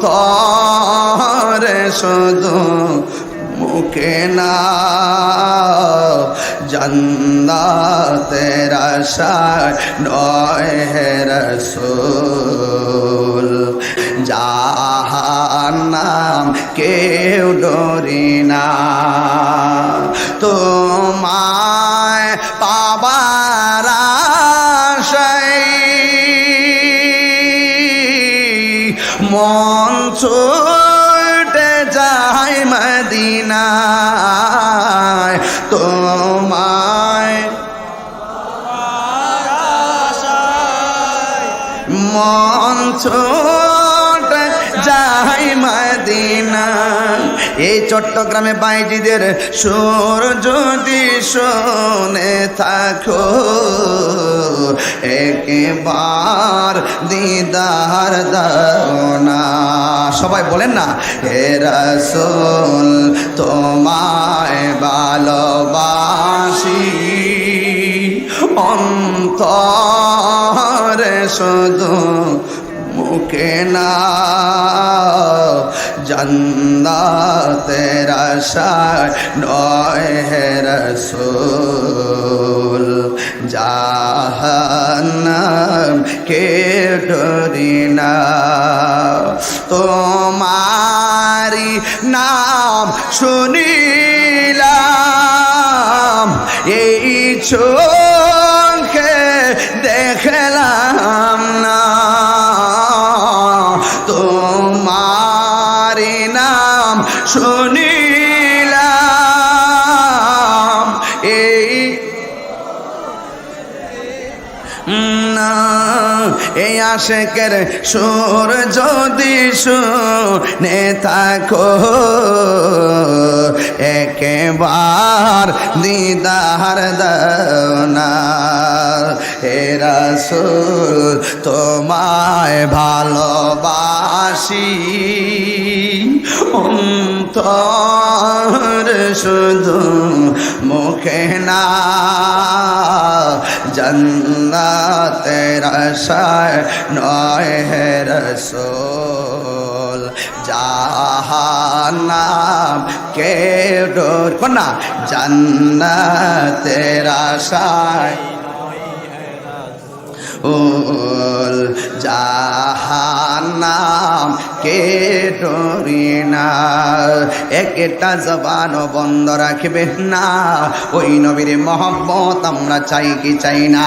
করে শুধু মুখে না। জন্নাতের আশায় নয় হে রসুল। নাম কেউ ডরি না। তো মন ছুটে যায় মদিনায়। তোমায় মন ছোট চট্টগ্রামে বাইজিদের সুর যদি শোনে থাকো, একবার দিদার দাওনা সবাই বলেন না, হে রসুল, তোমায় ভালোবাসি। অন্তরে শুধু মুখে না জন্নাতের আশায় নয় হে রসুল। জাহান্নাম কে ডরি না। তোমারি নাম শুনিলাম এই চোখে শুনিলাম এই না, এই আশেকের সুর যদি শুনে থাকো, একেবার দিদার দনা হে রসুল, তোমায় ভালোবাসি। অন্তর শুধু মুখে না, জন্নাতের আশায় নয় হে রসোল। জাহান্নাম কে ডোর কন্যা জন্নাতের আশায় উল জাহান্নাম কে ডরি না? একটা জবান বন্ধ রাখবে না। ওই নবীর মহব্বত আমরা চাই কি চাই না?